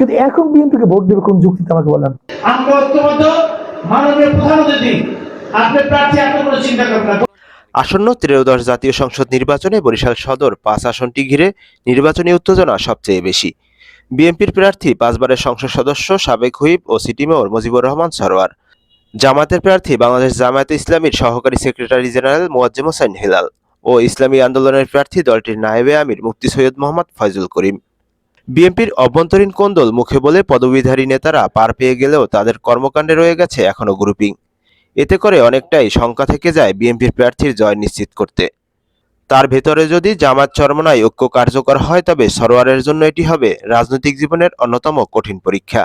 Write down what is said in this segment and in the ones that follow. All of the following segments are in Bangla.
কিন্তু এখন বিএনপিকে ভোট দেবে কোন যুক্তিতে আমাকে বলেন। আমরা ঐক্যবদ্ধ মাননীয় প্রধান অতিথি। আপনি প্রার্থী আপনি কোনো চিন্তা করবেন না। আসন্ন ত্রয়োদশ জাতীয় সংসদ নির্বাচনে বরিশাল সদর পাঁচ আসনটি ঘিরে নির্বাচনী উত্তেজনা সবচেয়ে বেশি। বিএনপির প্রার্থী পাঁচবারের সংসদ সদস্য সাবেক হুইপ ও সিটি মেয়র মুজিবুর রহমান সরোয়ার জামাতের প্রার্থী বাংলাদেশ জামায়াতে ইসলামীর সহকারী সেক্রেটারি জেনারেল মোয়াজ্জেম হোসেন হিলাল ও ইসলামী আন্দোলনের প্রার্থী দলটির নায়েবে আমির মুফতি সৈয়দ মোহাম্মদ ফয়জুল করিম। বিএনপির অভ্যন্তরীণ কোন্দল মুখে বলে পদবিধারী নেতারা পার পেয়ে গেলেও তাদের কর্মকাণ্ডে রয়ে গেছে এখনও গ্রুপিং এতে করে অনেকটাই শঙ্কা থেকে যায় বিএনপির প্রার্থীর জয় নিশ্চিত করতে। তার ভেতরে যদি জামাত চরমনায় ঐক্য কার্যকর হয়, তবে সরোয়ারের জন্য এটি হবে রাজনৈতিক জীবনের অন্যতম কঠিন পরীক্ষা।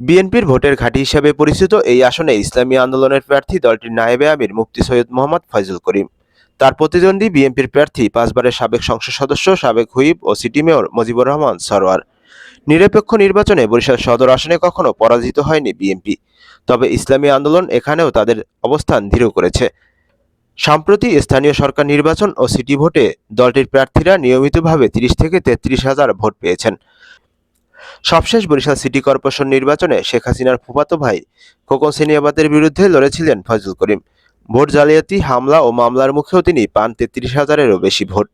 বিএনপির ভোটের ঘাঁটি হিসেবে পরিচিত এই আসনে ইসলামী আন্দোলনের প্রার্থী দলটির নায়েবে আমির মুফতি সৈয়দ মোহাম্মদ ফয়জুল করিম। তার প্রতিদ্বন্দ্বী বিএনপির প্রার্থী, পাঁচবারের সাবেক সংসদ সদস্য, সাবেক হুইপ ও সিটি মেয়র মুজিবুর রহমান সরোয়ার নিরপেক্ষ নির্বাচনে বরিশাল সদর আসনে কখনো পরাজিত হয়নি বিএনপি। তবে ইসলামী আন্দোলন এখানেও তাদের অবস্থান দৃঢ় করেছে। সম্প্রতি স্থানীয় সরকার নির্বাচন ও সিটি ভোটে দলটির প্রার্থীরা নিয়মিতভাবে তিরিশ থেকে তেত্রিশ হাজার ভোট পেয়েছেন। সবশেষ বরিশাল সিটি কর্পোরেশন নির্বাচনে শেখ হাসিনার ফুফাতো ভাই খোকন সেনিয়াবাদের বিরুদ্ধে লড়েছিলেন ফজল করিম। ভোট জালিয়াতি, হামলা ও মামলার মুখেও তিনি পান তেত্রিশ হাজারেরও বেশি ভোট।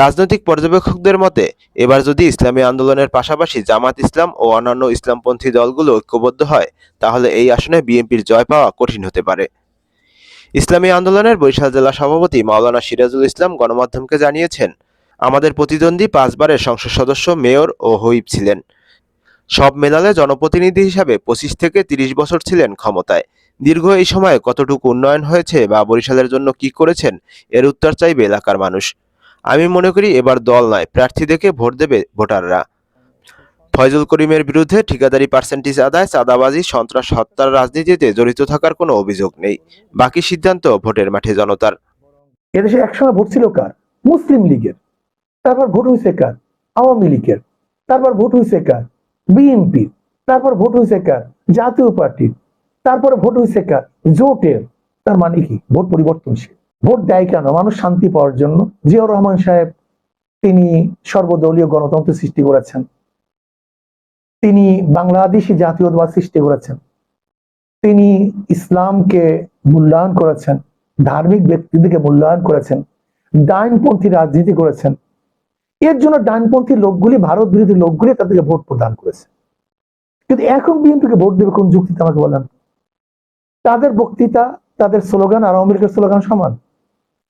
রাজনৈতিক পর্যবেক্ষকদের মতে, এবার যদি ইসলামী আন্দোলনের পাশাপাশি জামাত ইসলাম ও অন্যান্য ইসলামপন্থী দলগুলো ঐক্যবদ্ধ হয়, তাহলে এই আসনে বিএনপির জয় পাওয়া কঠিন হতে পারে। ইসলামী আন্দোলনের বরিশাল জেলা সভাপতি মাওলানা সিরাজুল ইসলাম গণমাধ্যমকে জানিয়েছেন, আমাদের প্রতিদ্বন্দ্বী পাঁচবারের সংসদ সদস্য, মেয়র ও হুইপ ছিলেন। সব মেলালে জনপ্রতিনিধি হিসাবে পঁচিশ থেকে তিরিশ বছর ছিলেন ক্ষমতায়। দীর্ঘ এই সময়ে কতটুকু উন্নয়ন হয়েছে বা বরিশালের জন্য কি করেছেন, এর উত্তর চাইবে এলাকার মানুষ। আমি মনে করি এবার দল নয়, প্রার্থী দেখে ভোট দেবে ভোটাররা। ফয়জুল করিমের বিরুদ্ধে ঠিকাদারি পার্সেন্টেজ আদায়, চাঁদাবাজি, সন্ত্রাস, হত্যার রাজনীতিতে জড়িত থাকার কোনো অভিযোগ নেই। বাকি সিদ্ধান্ত ভোটের মাঠে জনতার। এদেশে একসময় ভোট ছিল কার? মুসলিম লীগের। তারপর ভোট হয়েছে কার? আওয়ামী লীগের। তারপর ভোট হয়েছে কার? বিএনপির। তারপর ভোট হয়েছে কার? জাতীয় পার্টির। তারপরে ভোট হয়েছে কার? জোটের। তার মানে কি? ভোট পরিবর্তনশীল। ভোট দেয় কেন? মানুষ শান্তি পাওয়ার জন্য। জিয়াউর রহমান সাহেব, তিনি সর্বদলীয় গণতন্ত্র সৃষ্টি করেছেন। তিনি বাংলাদেশি জাতীয়তাবাদ সৃষ্টি করেছেন। তিনি ইসলামকে মূল্যায়ন করেছেন। ধার্মিক ব্যক্তিদেরকে মূল্যায়ন করেছেন। ডাইনপন্থী রাজনীতি করেছেন। এর জন্য ডাইনপন্থী লোকগুলি ভারত বিরোধী লোকগুলি তাদেরকে ভোট প্রদান করেছে। কিন্তু এখন বিএনপিকে ভোট দেবে কোন যুক্তিতে আমাকে বলেন? তাদের বক্তৃতা, তাদের স্লোগান আর আওয়ামী লীগের স্লোগান সমান।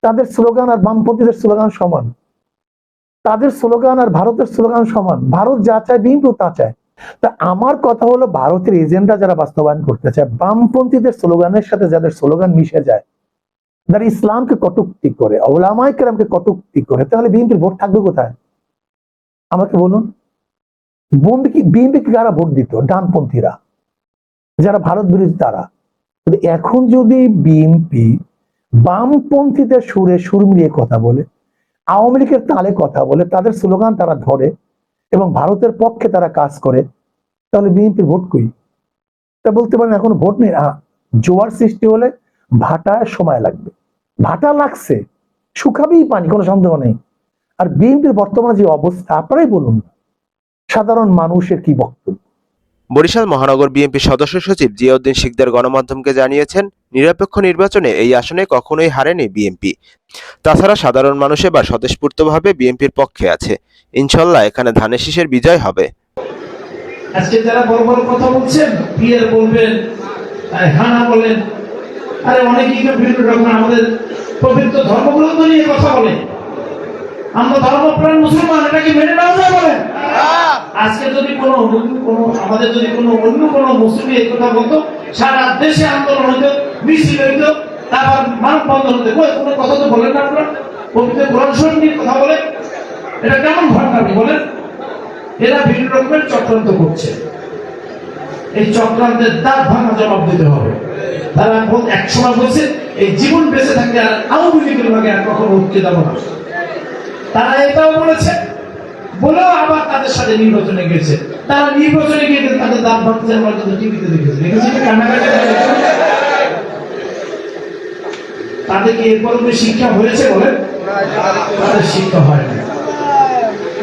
তাদের স্লোগান আর বামপন্থীদের স্লোগান সমান। তাদের স্লোগান আর ভারতের স্লোগান সমান। ভারত যা চায় বিএনপিও তা চায়। তা আমার কথা হলো ভারতের এজেন্ডা যারা বাস্তবায়ন করতে চায়, বামপন্থীদের স্লোগানের সাথে যাদের স্লোগান মিশে যায় যারা ইসলামকে কটুক্তি করে ওলামাই কেরামকে কটুক্তি করে, তাহলে বিএনপির ভোট থাকবে কোথায়? আমাকে বলুন। বিএনপি বিএনপি কারা ভোট দিত? ডানপন্থীরা। যারা ভারত বিরোধী তারা। এখন যদি বিএনপি বামপন্থীদের সুরে সুর মিলিয়ে কথা বলে, আওয়ামী লীগের তালে কথা বলে, তাদের স্লোগান তারা ধরে এবং ভারতের পক্ষে তারা কাজ করে, তাহলে বিএনপির ভোট কই? তা বলতে পারেন এখন ভোট নেই। জোয়ার সৃষ্টি হলে ভাটায় সময় লাগবে। ভাটা লাগছে, শুকাবেই পানি, কোনো সন্দেহ নেই। আর বিএনপির বর্তমানে যে অবস্থা, আপনারাই বলুন সাধারণ মানুষের কি বক্তব্য? বরিশাল মহানগর বিএনপি সদস্য সচিব জিয়াউদ্দিন শিকদার গণমাধ্যমকে জানিয়েছেন, নিরপেক্ষ নির্বাচনে এই আসনে কখনোই হারেনি বিএনপি। তাছাড়া সাধারণ মানুষ এবার স্বতঃস্ফূর্তভাবে বিএনপির পক্ষে আছে। ইনশাল্লাহ এখানে ধানের শীষের বিজয় হবে। আজকে যারা বড় বড় কথা বলছেন বলবেন হানা বলেন, আরে অনেকেই বিভিন্ন রকম আমাদের পবিত্র নিয়ে কথা বলে। আমরা ধর্মপ্রাণ মুসলমান এটাকে মেনে নেওয়া যায় বলেন? আজকে যদি কোনো কোনো আমাদের যদি কোনো অন্য কোনো মুসলিম এই কথা বলতো সারা দেশে আন্দোলন হইতো মিছিল হইতো তারপর মানববন্ধন হতো কই কোনো কথা তো বলেন না আপনারা? পবিত্র কোরআন শরীফ নিয়ে কথা বলে এটা কেমন ভণ্ডামি বলেন? এরা বিভিন্ন রকমের চক্রান্ত করছে। এই চক্রান্তের দাঁত ভাঙা জবাব দিতে হবে। তারা এক সময় বলছে এই জীবন বেঁচে থাকলে আর আওয়ামী লীগের ভাগে আর কখনো উঠতে যাব না। তারা এটাও বলেছে। বলেও আবার তাদের সাথে নির্বাচনে গেছে তারা নির্বাচনে গিয়ে তাদের আমরা কিন্তু টিভিতে দেখেছি। দেখেছি কি কান্নাকাটি করেছে? তাদের কি এরপর শিক্ষা হয়েছে বলেন তাদের শিক্ষা হয় না।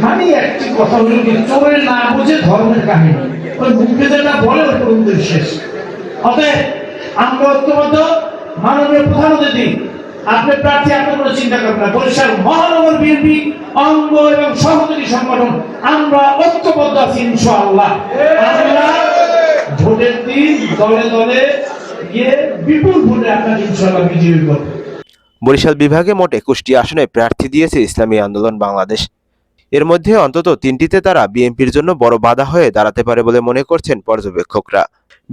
খালি একটি কথা হলো কি চোরে না বুঝে ধর্মের কাহিনী। ওই মুখে যেটা বলে ওই শেষ। অতএব আমরা ঐক্যবদ্ধ মাননীয় প্রধান অতিথি আপনি প্রার্থী আপনি কোনো চিন্তা করবেন না। বরিশাল মহানগর বিএনপি অঙ্গ এবং সহযোগী সংগঠন, আমরা ঐক্যবদ্ধ আছি ইনশাআল্লাহ। আমরা ভোটের দিন দলে দলে গিয়ে বিপুল ভোটে আপনাকে ইনশাআল্লাহ বিজয়ী করব। বরিশাল বিভাগে মোট একুশটি আসনে প্রার্থী দিয়েছে ইসলামী আন্দোলন বাংলাদেশ। এর মধ্যে অন্তত তিনটিতে তারা বিএনপির জন্য বড় বাধা হয়ে দাঁড়াতে পারে বলে মনে করছেন পর্যবেক্ষকরা।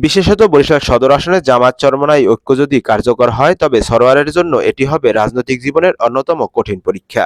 বিশেষত বরিশাল সদর আসনে জামাত চরমনাই ঐক্য যদি কার্যকর হয়, তবে সরোয়ারের জন্য এটি হবে রাজনৈতিক জীবনের অন্যতম কঠিন পরীক্ষা।